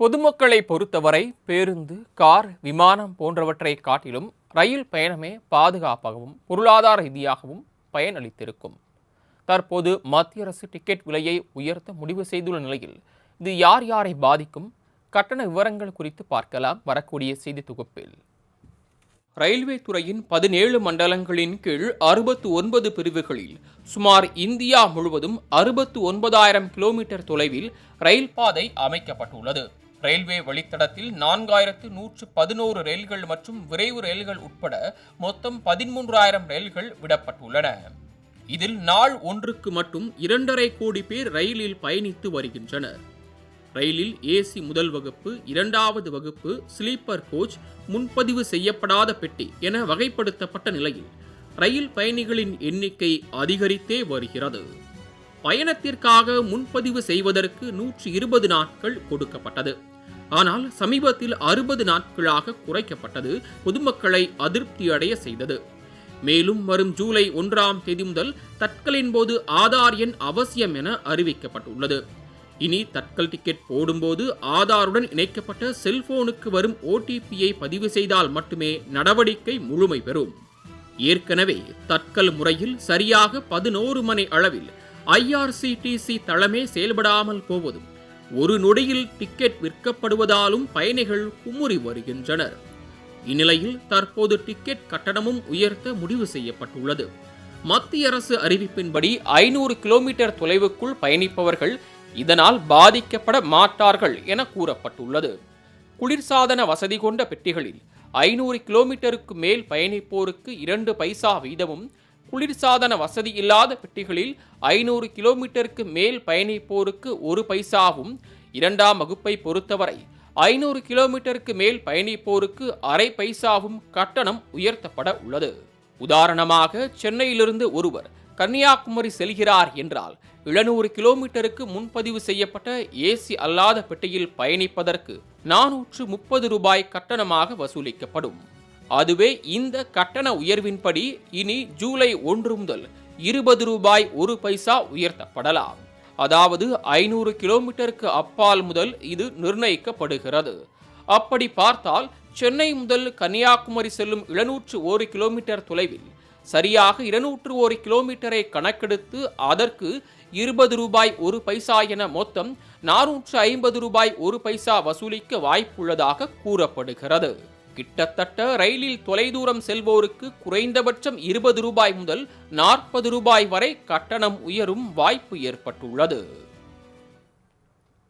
பொதுமக்களை பொறுத்தவரை பேருந்து கார் விமானம் போன்றவற்றை காட்டிலும் ரயில் பயணமே பாதுகாப்பாகவும் பொருளாதார ரீதியாகவும் பயனளித்திருக்கும். தற்போது மத்திய அரசு டிக்கெட் விலையை உயர்த்த முடிவு செய்துள்ள நிலையில் இது யார் யாரை பாதிக்கும்? கட்டண விவரங்கள் குறித்து பார்க்கலாம். வரக்கூடிய செய்தி தொகுப்பில். ரயில்வே துறையின் பதினேழு மண்டலங்களின் கீழ் அறுபத்து ஒன்பது பிரிவுகளில் சுமார் இந்தியா முழுவதும் அறுபத்து ஒன்பதாயிரம் கிலோமீட்டர் தொலைவில் ரயில் பாதை அமைக்கப்பட்டுள்ளது. ரயில்வே வழித்தடத்தில் நான்காயிரத்து நூற்று பதினோரு ரயில்கள் மற்றும் விரைவு ரயில்கள் உட்பட மொத்தம் பதிமூன்றாயிரம் ரயில்கள் விடப்பட்டுள்ளன. இதில் நாள் ஒன்றுக்கு மட்டும் இரண்டரை கோடி பேர் ரயிலில் பயணித்து வருகின்றனர். ரயிலில் ஏசி முதல் வகுப்பு இரண்டாவது வகுப்பு ஸ்லீப்பர் கோச் முன்பதிவு செய்யப்படாத பெட்டி என வகைப்படுத்தப்பட்ட நிலையில் ரயில் பயணிகளின் எண்ணிக்கை அதிகரித்தே வருகிறது. பயணத்திற்காக முன்பதிவு செய்வதற்கு நூற்றி இருபது நாட்கள் கொடுக்கப்பட்டது. ஆனால் சமீபத்தில் அறுபது நாட்களாக குறைக்கப்பட்டது. பொதுமக்களை அதிருப்தியடைய செய்தது. மேலும் வரும் ஜூலை ஒன்றாம் தேதி முதல் தட்கலின் போது ஆதார் எண் அவசியம் என அறிவிக்கப்பட்டுள்ளது. இனி தட்கல் டிக்கெட் போடும்போது ஆதாருடன் இணைக்கப்பட்ட செல்போனுக்கு வரும் ஓடிபியை பதிவு செய்தால் மட்டுமே நடவடிக்கை முழுமை பெறும். ஏற்கனவே தட்கல் முறையில் சரியாக பதினோரு மணி அளவில் ஐஆர்சிடிசி தளமே செயல்படாமல் போவதும் ஒரு நொடியில் டிக்கெட் விற்கப்படுவதாலும் பயணிகள் குமுறி வருகின்றனர். இந்நிலையில் தற்போது டிக்கெட் கட்டணமும் உயர்த்த முடிவு செய்யப்பட்டுள்ளது. மத்திய அரசு அறிவிப்பின்படி ஐநூறு கிலோமீட்டர் தொலைவுக்குள் பயணிப்பவர்கள் இதனால் பாதிக்கப்பட மாட்டார்கள் என கூறப்பட்டுள்ளது. குளிர்சாதன வசதி கொண்ட பெட்டிகளில் ஐநூறு கிலோமீட்டருக்கு மேல் பயணிப்போருக்கு இரண்டு பைசா வீதமும் குளிர்சாதன வசதி இல்லாத பெட்டிகளில் ஐநூறு கிலோமீட்டருக்கு மேல் பயணிப்போருக்கு ஒரு பைசாவும் இரண்டாம் வகுப்பை பொறுத்தவரை ஐநூறு கிலோமீட்டருக்கு மேல் பயணிப்போருக்கு அரை பைசாவும் கட்டணம் உயர்த்தப்பட உள்ளது. உதாரணமாக சென்னையிலிருந்து ஒருவர் கன்னியாகுமரி செல்கிறார் என்றால் எழுநூறு கிலோமீட்டருக்கு முன்பதிவு செய்யப்பட்ட ஏசி அல்லாத பெட்டியில் பயணிப்பதற்கு நானூற்று முப்பது ரூபாய் கட்டணமாக வசூலிக்கப்படும். அதுவே இந்த கட்டண உயர்வின்படி இனி ஜூலை ஒன்று முதல் இருபது ரூபாய் ஒரு பைசா உயர்த்தப்படலாம். அதாவது ஐநூறு கிலோமீட்டருக்கு அப்பால் முதல் இது நிர்ணயிக்கப்படுகிறது. அப்படி பார்த்தால் சென்னை முதல் கன்னியாகுமரி செல்லும் எழுநூற்று ஒரு கிலோமீட்டர் தொலைவில் சரியாக இருநூற்று ஒரு கிலோமீட்டரை கணக்கெடுத்து அதற்கு இருபது ரூபாய் ஒரு பைசா என மொத்தம் நானூற்று ஐம்பது ரூபாய் ஒரு பைசா வசூலிக்க வாய்ப்புள்ளதாக கூறப்படுகிறது. கிட்டத்தட்ட ரயிலில் தொலைதூரம் செல்வோருக்கு குறைந்தபட்சம் இருபது ரூபாய் முதல் நாற்பது ரூபாய் வரை கட்டணம் உயரும் வாய்ப்பு ஏற்பட்டுள்ளது.